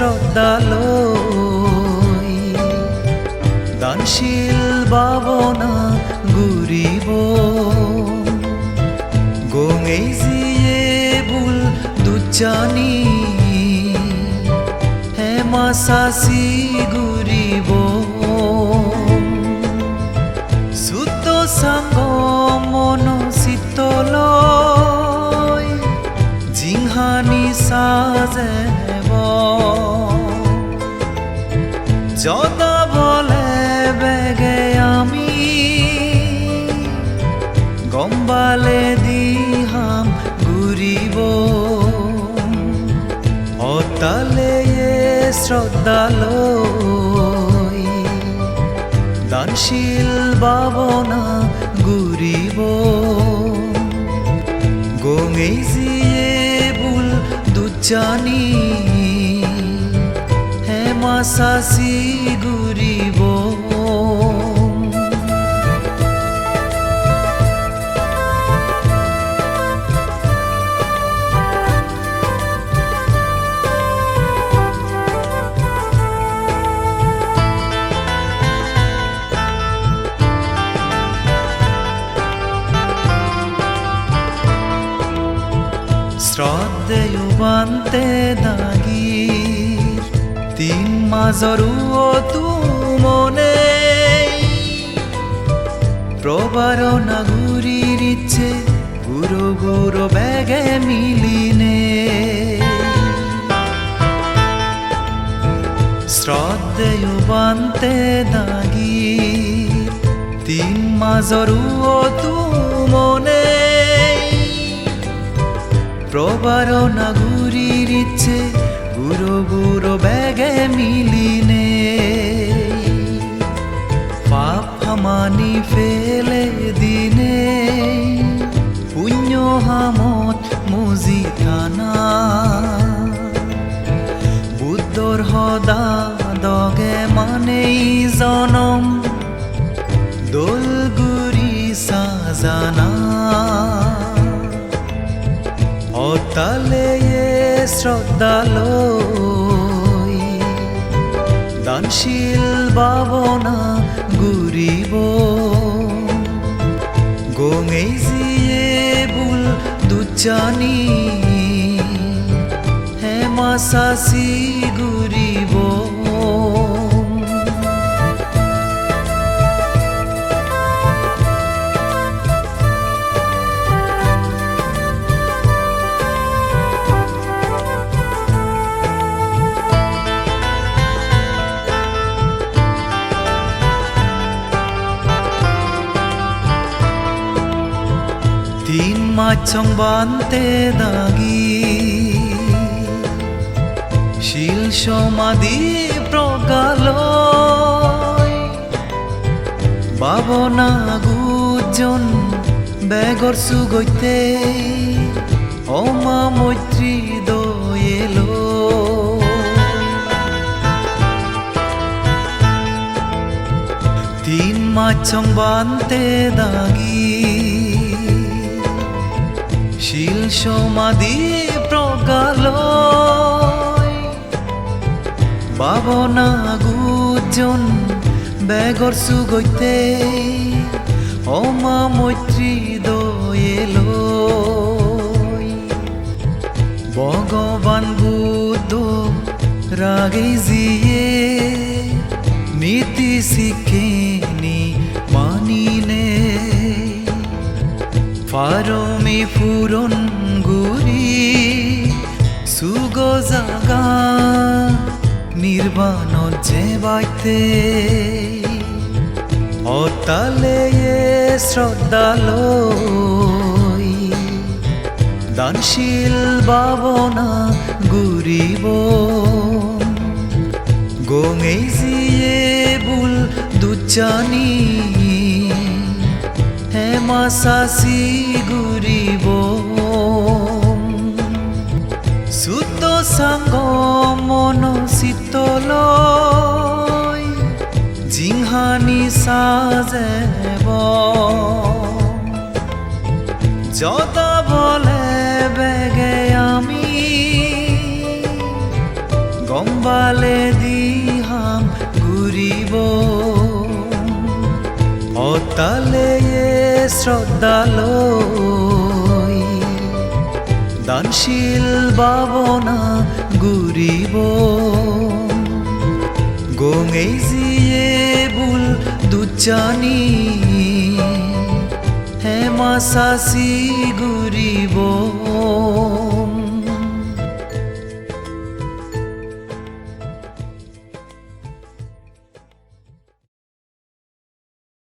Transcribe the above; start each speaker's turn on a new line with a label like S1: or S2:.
S1: অতালে শ্রদ্ধালয়। দানশীল ভাবনা ঘুরিব। গঙেই জিয়ে বুল দুচানি। হেমা সাসি ঘুরিব। সুত সাঙ্গ মন বেগে আমি গম্বালে দিহাম ঘুরিব। অতালে শ্রদ্ধালয়, দানশীল ভাবনা ঘুরিব। গঙেই জিয়ে বুল দুচানি, হেমা সাসি ঘুরিব। শ্রদ্ধেয়ুবান্তে দাগির তিন মাজৰু তু মনে প্রবার নাগুরির ইচ্ছে, গুরু গুরু বেগে মিলিনে শ্রদ্ধেয়ুবান্তে দাগির তিন মাজৰু তু মনে। প্রবার নাগুরির ইচ্ছে, গুরু গুরু বেগে মিলিনে হামানি ফেলে দিনে। পুণ্য হামত মুজি থানা বুদ্ধর হদা দগে মানেই জনম। দোলগুৰি সাজানা। অতালে শ্রদ্ধালয়। দানশীল ভাবনা ঘুরিব গঙেই জিয়ে বুল দুচানি হেমা সাসি ঘুরিব তিন মাছং বান্তে দাগি। শিল সমাধি প্রগাল বাবনা গুজন বেগর সুগৈতে। অমা মৈত্রী দয়েলো তিন মাছং বান্তে দাগি। শিল সমাধি প্রগাল বাবনা গুজন বেগর সুগৈতে অমা মৈত্রী দয়েলো ভগবান বুদ্ধ রাগে জিয়ে, নীতি শিখেনি ফারমে ফুরন গুরি সুগ জাগা নির্বাণ যে বাইতে। অতালে শ্রদ্ধালয়, দানশীল ভাবনা ঘুরিব গঙেই জিয়ে বুল দুচানি হেমা সাসি ঘুরিব সুত সাঙ্গ মন শীতলয় জিংহানি সাজেব। যত বলে বেগে আমি ফালে দিহাম ঘুরিব অতালে শ্রদ্ধালো দানশীল বাবনা গুরিব। গঙেই জিয়ে বুল দুচানি। হেমা চাচি ঘূৰিব